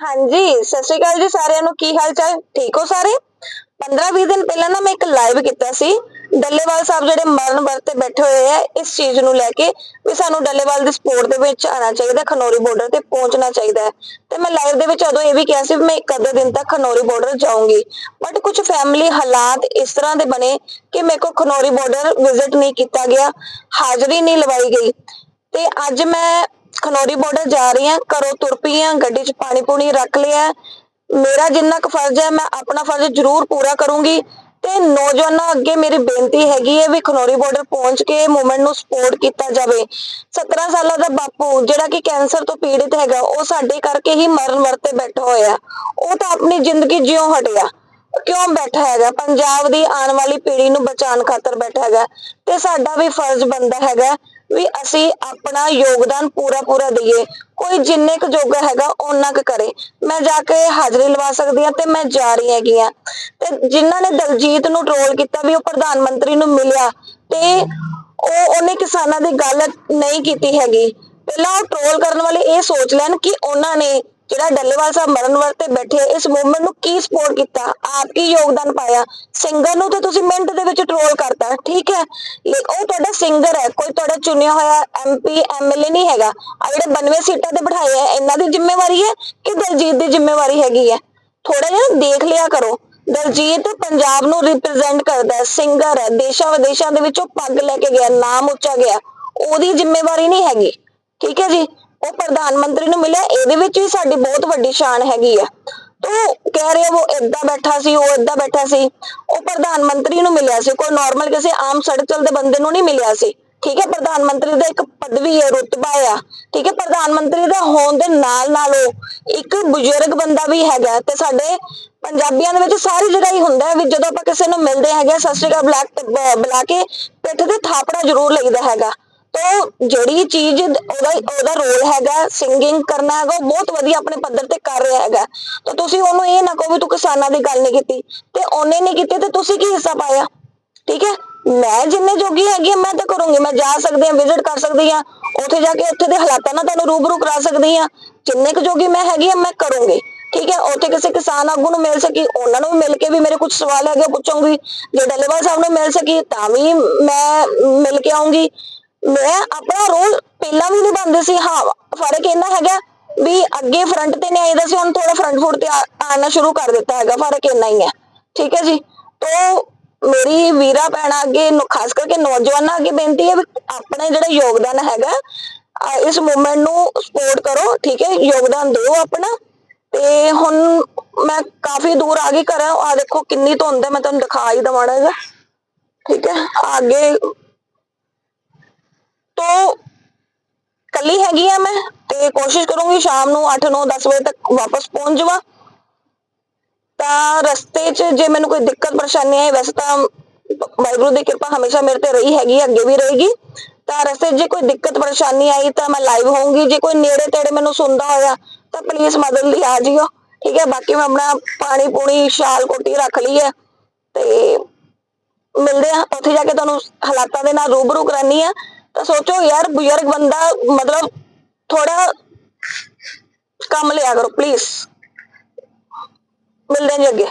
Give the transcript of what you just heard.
ਹਾਂਜੀ, ਸਤਿ ਸ਼੍ਰੀ ਅਕਾਲ ਜੀ ਸਾਰਿਆਂ ਨੂੰ, ਕੀ ਹਾਲ ਚਾਲ ਠੀਕ ਹੋ ਸਾਰੇ? 15-20 ਦਿਨ ਪਹਿਲਾਂ ਨਾ ਮੈਂ ਇੱਕ ਲਾਈਵ ਕੀਤਾ ਸੀ, ਡੱਲੇਵਾਲ ਸਾਹਿਬ ਜਿਹੜੇ ਮਰਨ ਵਰਤੇ ਬੈਠੇ ਹੋਏ ਆ, ਇਸ ਚੀਜ਼ ਨੂੰ ਲੈ ਕੇ ਵੀ ਸਾਨੂੰ ਡੱਲੇਵਾਲ ਦੀ ਸਪੋਰਟ ਦੇ ਵਿੱਚ ਆਣਾ ਚਾਹੀਦਾ, ਖਨੌਰੀ ਬਾਰਡਰ ਤੇ ਪਹੁੰਚਣਾ ਚਾਹੀਦਾ ਹੈ। ਤੇ ਮੈਂ ਲਾਈਵ ਦੇ ਵਿੱਚ ਉਦੋਂ ਇਹ ਵੀ ਕਿਹਾ ਸੀ ਮੈਂ ਇੱਕ ਅੱਧੇ ਦਿਨ ਤੱਕ ਖਨੌਰੀ ਬਾਰਡਰ ਜਾਊਂਗੀ। ਬਟ ਕੁਝ ਫੈਮਿਲੀ ਹਾਲਾਤ ਇਸ ਤਰ੍ਹਾਂ ਦੇ ਬਣੇ ਕਿ ਮੇਰੇ ਕੋ ਖਨੌਰੀ ਬਾਰਡਰ ਵਿਜ਼ਿਟ ਨਹੀਂ ਕੀਤਾ ਗਿਆ, ਹਾਜ਼ਰੀ ਨਹੀਂ ਲਵਾਈ ਗਈ। ਤੇ ਅੱਜ ਮੈਂ ਖਨੌਰੀ ਬਾਰਡਰ ਜਾ ਰਹੀ ਹਾਂ, ਘਰੋਂ ਤੁਰ ਪਈ ਹਾਂ, ਗੱਡੀ 'ਚ ਪਾਣੀ ਪੂਣੀ ਰੱਖ ਲਿਆ। ਮੇਰਾ ਜਿੰਨਾ ਕੁ ਫਰਜ਼ ਹੈ, ਮੈਂ ਆਪਣਾ ਫਰਜ਼ ਜ਼ਰੂਰ ਪੂਰਾ ਕਰੂੰਗੀ। ਤੇ ਨੌਜਵਾਨਾਂ ਅੱਗੇ ਮੇਰੀ ਬੇਨਤੀ ਹੈਗੀ ਹੈ ਵੀ ਖਨੌਰੀ ਬਾਰਡਰ ਪਹੁੰਚ ਕੇ ਮੂਵਮੈਂਟ ਨੂੰ ਸਪੋਰਟ ਕੀਤਾ ਜਾਵੇ। 17 ਸਾਲਾਂ ਦਾ ਬਾਪੂ, ਜਿਹੜਾ ਕਿ ਕੈਂਸਰ ਤੋਂ ਪੀੜਿਤ ਹੈਗਾ, ਉਹ ਸਾਡੇ ਕਰਕੇ ਹੀ ਮਰਨ ਵਰਤੇ ਬੈਠਾ ਹੋਇਆ। ਉਹ ਤਾਂ ਆਪਣੀ ਜ਼ਿੰਦਗੀ ਜਿਉਂ ਹਟਿਆ। ਕਿਉਂ ਬੈਠਾ ਹੈਗਾ? ਪੰਜਾਬ ਦੀ ਆਉਣ ਵਾਲੀ ਪੀੜ੍ਹੀ ਨੂੰ ਬਚਾਉਣ ਖਾਤਰ ਬੈਠਾ ਹੈਗਾ। ਤੇ ਸਾਡਾ ਵੀ ਫਰਜ਼ ਬਣਦਾ ਹੈਗਾ। ਵੀ ਅਸੀਂ ਆਪਣਾ ਯੋਗਦਾਨ ਪੂਰਾ ਪੂਰਾ ਦਈਏ। ਕੋਈ ਜਿੰਨੇ ਕੁ ਜੋਗਾ ਹੈਗਾ ਉਹਨਾਂ ਕੁ ਕਰੇ। ਮੈਂ ਜਾ ਕੇ ਹਾਜ਼ਰੀ ਲਵਾ ਸਕਦੀ ਹਾਂ ਤੇ ਮੈਂ ਜਾ ਰਹੀ ਹੈਗੀ ਆ ਤੇ ਜਿਨ੍ਹਾਂ ਨੇ ਦਲਜੀਤ ਨੂੰ ਟਰੋਲ ਕੀਤਾ ਵੀ ਉਹ ਪ੍ਰਧਾਨ ਮੰਤਰੀ ਨੂੰ ਮਿਲਿਆ ਤੇ ਉਹ ਉਹਨੇ ਕਿਸਾਨਾਂ ਦੀ ਗੱਲ ਨਹੀਂ ਕੀਤੀ ਹੈਗੀ। ਪਹਿਲਾਂ ਉਹ ਟਰੋਲ ਕਰਨ ਵਾਲੇ ਇਹ ਸੋਚ ਲੈਣ ਕਿ ਉਹਨਾਂ ਨੇ ਜਿਹੜਾ ਡੱਲੇਵਾਲ ਸਾਹਿਬ ਮਰਨ ਵਰਤੇ ਬੈਠੇ, ਇਸ ਮੂਵਮੈਂਟ ਨੂੰ ਕੀ ਸਪੋਰਟ ਕੀਤਾ? ਆਪ ਕੀ ਯੋਗਦਾਨ ਪਾਇਆ? ਸਿੰਗਰ ਨੂੰ ਤਾਂ ਤੁਸੀਂ ਮਿੰਟ ਦੇ ਵਿੱਚ ਟਰੋਲ ਕਰਤਾ, ਠੀਕ ਹੈ? ਉਹ ਤੁਹਾਡਾ ਸਿੰਗਰ ਹੈ, ਕੋਈ ਤੁਹਾਡਾ ਚੁਣਿਆ ਹੋਇਆ ਐਮਪੀ ਐਮਐਲਏ ਨਹੀਂ ਹੈਗਾ। ਆ ਜਿਹੜੇ 92 ਸੀਟਾਂ ਤੇ ਬਿਠਾਏ ਆ ਇਹਨਾਂ ਦੀ ਜ਼ਿੰਮੇਵਾਰੀ ਹੈ ਕਿ ਦਲਜੀਤ ਦੀ ਜ਼ਿੰਮੇਵਾਰੀ ਹੈਗੀ ਹੈ? ਥੋੜਾ ਜਿਹਾ ਨਾ ਦੇਖ ਲਿਆ ਕਰੋ। ਦਲਜੀਤ ਪੰਜਾਬ ਨੂੰ ਰਿਪਰੈਜ਼ੈਂਟ ਕਰਦਾ ਹੈ ਸਿੰਗਰ ਹੈ ਦੇਸ਼ਾਂ ਵਿਦੇਸ਼ਾਂ ਦੇ ਵਿੱਚ ਉਹ ਪੱਗ ਲੈ ਕੇ ਗਿਆ, ਨਾਮ ਉੱਚਾ ਗਿਆ। ਉਹਦੀ ਜ਼ਿੰਮੇਵਾਰੀ ਨਹੀਂ ਹੈਗੀ, ਠੀਕ ਹੈ ਜੀ? ਉਹ ਪ੍ਰਧਾਨ ਮੰਤਰੀ ਨੂੰ ਮਿਲਿਆ ਇਹਦੇ ਵਿੱਚ ਵੀ ਸਾਡੀ ਬਹੁਤ ਵੱਡੀ ਸ਼ਾਨ ਹੈਗੀ ਆ। ਤੋ ਕਹਿ ਰਹੇ ਉਹ ਏਦਾਂ ਬੈਠਾ ਸੀ ਉਹ ਏਦਾਂ ਬੈਠਾ ਸੀ ਉਹ ਪ੍ਰਧਾਨ ਮੰਤਰੀ ਨੂੰ ਮਿਲਿਆ ਸੀ ਕੋਈ ਨਾਰਮਲ ਕਿਸੇ ਆਮ ਸੜਕ ਚੱਲਦੇ ਬੰਦੇ ਨੂੰ ਨਹੀਂ ਮਿਲਿਆ ਸੀ। ਠੀਕ ਹੈ ਪ੍ਰਧਾਨ ਮੰਤਰੀ ਦਾ ਇੱਕ ਪਦਵੀ ਹੈ ਰੁਤਬਾ ਆ। ਠੀਕ ਹੈ ਪ੍ਰਧਾਨ ਮੰਤਰੀ ਦਾ ਹੋਣ ਦੇ ਨਾਲ ਨਾਲ ਉਹ ਇੱਕ ਬਜ਼ੁਰਗ ਬੰਦਾ ਵੀ ਹੈਗਾ ਤੇ ਸਾਡੇ ਪੰਜਾਬੀਆਂ ਦੇ ਵਿੱਚ ਸਾਰੀ ਜਗ੍ਹਾ ਹੀ ਹੁੰਦਾ ਵੀ ਜਦੋਂ ਆਪਾਂ ਕਿਸੇ ਨੂੰ ਮਿਲਦੇ ਹੈਗੇ ਆ, ਸਤਿ ਸ਼੍ਰੀ ਅਕਾਲ ਬੁਲਾ ਬ- ਬੁਲਾ ਕੇ ਪਿੱਠ ਤੇ ਥਾਪੜਾ ਜ਼ਰੂਰ ਲਈਦਾ ਹੈਗਾ। ਤੋ ਜਿਹੜੀ ਚੀਜ਼ ਉਹਦਾ ਉਹਦਾ ਰੋਲ ਹੈਗਾ ਸਿੰਗਿੰਗ ਕਰਨਾ ਹੈਗਾ ਉਹ ਬਹੁਤ ਵਧੀਆ ਆਪਣੇ ਪੱਧਰ ਤੇ ਕਰ ਰਿਹਾ ਹੈਗਾ। ਤਾਂ ਤੁਸੀਂ ਉਹਨੂੰ ਇਹ ਨਾ ਕਹੋ ਵੀ ਤੂੰ ਕਿਸਾਨਾਂ ਦੀ ਗੱਲ ਨਹੀਂ ਕੀਤੀ ਤੇ ਉਹਨੇ ਨਹੀਂ ਕੀਤੀ ਤੇ ਤੁਸੀਂ ਕੀ ਹਿੱਸਾ ਪਾਇਆ? ਠੀਕ ਹੈ? ਮੈਂ ਜਿੰਨੇ ਜੋਗੀ ਹੈਗੀ ਹਾਂ, ਮੈਂ ਤਾਂ ਕਰੂੰਗੀ। ਮੈਂ ਜਾ ਸਕਦੀ ਹਾਂ ਵਿਜ਼ਿਟ ਕਰ ਸਕਦੀ ਹਾਂ ਉੱਥੇ ਜਾ ਕੇ ਉੱਥੇ ਦੇ ਹਾਲਾਤਾਂ ਨਾਲ ਤੁਹਾਨੂੰ ਰੂਬਰੂ ਕਰਾ ਸਕਦੀ ਹਾਂ। ਜਿੰਨੇ ਕੁ ਜੋਗੀ ਮੈਂ ਹੈਗੀ ਆ ਮੈਂ ਕਰੂੰਗੀ। ਠੀਕ ਹੈ? ਉੱਥੇ ਕਿਸੇ ਕਿਸਾਨ ਆਗੂ ਨੂੰ ਮਿਲ ਸਕੀ ਉਹਨਾਂ ਨੂੰ ਵੀ ਮਿਲ ਕੇ ਵੀ ਮੇਰੇ ਕੁਝ ਸਵਾਲ ਹੈਗੇ ਪੁੱਛੂੰਗੀ। ਜੇ ਡੱਲੇਵਾਲ ਸਾਹਿਬ ਨੂੰ ਮਿਲ ਸਕੀ ਤਾਂ ਵੀ ਮੈਂ ਮਿਲ ਕੇ ਆਉਂਗੀ ਮੈਂ ਆਪਣਾ ਰੋਲ ਪਹਿਲਾਂ ਵੀ ਨਿਭਾਉਂਦੀ ਸੀ, ਹਾਂ ਫ਼ਰਕ ਇਹਨਾਂ ਹੈਗਾ ਵੀ ਅੱਗੇ ਫਰੰਟ ਤੇ ਨਹੀਂ ਆਈਦਾ ਸੀ, ਹੁਣ ਥੋੜਾ ਫਰੰਟ ਫੁੱਟ ਤੇ ਆ- ਸ਼ੁਰੂ ਕਰ ਦਿੱਤਾ ਹੈਗਾ ਫ਼ਰਕ ਇੰਨਾ ਹੀ ਹੈ। ਠੀਕ ਹੈ ਜੀ? ਤੋਂ ਮੇਰੀ ਵੀਰਾ ਭੈਣਾਂ ਅੱਗੇ ਖਾਸ ਕਰਕੇ ਨੌਜਵਾਨਾਂ ਅੱਗੇ ਬੇਨਤੀ ਹੈ ਵੀ ਆਪਣਾ ਜਿਹੜਾ ਯੋਗਦਾਨ ਹੈਗਾ ਇਸ ਮੂਵਮੈਂਟ ਨੂੰ ਸਪੋਰਟ ਕਰੋ, ਠੀਕ ਹੈ? ਯੋਗਦਾਨ ਦਿਓ ਆਪਣਾ। ਤੇ ਹੁਣ ਮੈਂ ਕਾਫੀ ਦੂਰ ਆ ਗਈ ਘਰ ਆ ਦੇਖੋ ਕਿੰਨੀ ਧੁੰਦ ਹੈ, ਮੈਂ ਤੁਹਾਨੂੰ ਦਿਖਾ ਹੀ ਦਵਾਂਗਾ ਹੈਗਾ ਠੀਕ ਹੈ? ਅੱਗੇ ਤੋਂ ਕੱਲੀ ਹੈਗੀ ਆ ਮੈਂ ਤੇ ਕੋਸ਼ਿਸ਼ ਕਰੂੰਗੀ ਸ਼ਾਮ ਨੂੰ 8 9 10 ਵਜੇ ਤੱਕ ਵਾਪਸ ਪਹੁੰਚ ਜਾਵਾਂ। ਤਾਂ ਰਸਤੇ 'ਚ ਜੇ ਮੈਨੂੰ ਕੋਈ ਦਿੱਕਤ, ਪਰੇਸ਼ਾਨੀ ਆਈ, ਵੈਸੇ ਤਾਂ ਵਾਹਿਗੁਰੂ ਦੀ ਕਿਰਪਾ ਹਮੇਸ਼ਾ ਮੇਰੇ ਤੇ ਰਹੀ ਹੈਗੀ, ਅੱਗੇ ਵੀ ਰਹੇਗੀ। ਤਾਂ ਰਸਤੇ 'ਚ ਜੇ ਕੋਈ ਦਿੱਕਤ, ਪਰੇਸ਼ਾਨੀ ਆਈ ਤਾਂ ਮੈਂ ਲਾਈਵ ਹੋਊਂਗੀ। ਜੇ ਕੋਈ ਨੇੜੇ ਤੇੜੇ ਮੈਨੂੰ ਸੁਣਦਾ ਹੋਇਆ ਤਾਂ ਪਲੀਜ਼ ਮਦਦ ਲਈ ਆ ਜਿਓ। ਠੀਕ ਹੈ, ਬਾਕੀ ਮੈਂ ਆਪਣਾ ਪਾਣੀ ਪੂਣੀ ਸ਼ਾਲ ਕੋਟੀ ਰੱਖ ਲਈ ਹੈ ਤੇ ਮਿਲਦੇ ਆ ਉੱਥੇ ਜਾ ਕੇ ਤੁਹਾਨੂੰ ਹਾਲਾਤਾਂ ਦੇ ਨਾਲ ਰੂਬਰੂ ਕਰਾਨੀ ਆ ਤਾਂ ਸੋਚੋ ਯਾਰ ਬਜ਼ੁਰਗ ਬੰਦਾ ਮਤਲਬ ਥੋੜਾ ਕੰਮ ਲਿਆ ਕਰੋ ਪਲੀਜ਼ ਮਿਲਦੇ ਜੀ ਅੱਗੇ।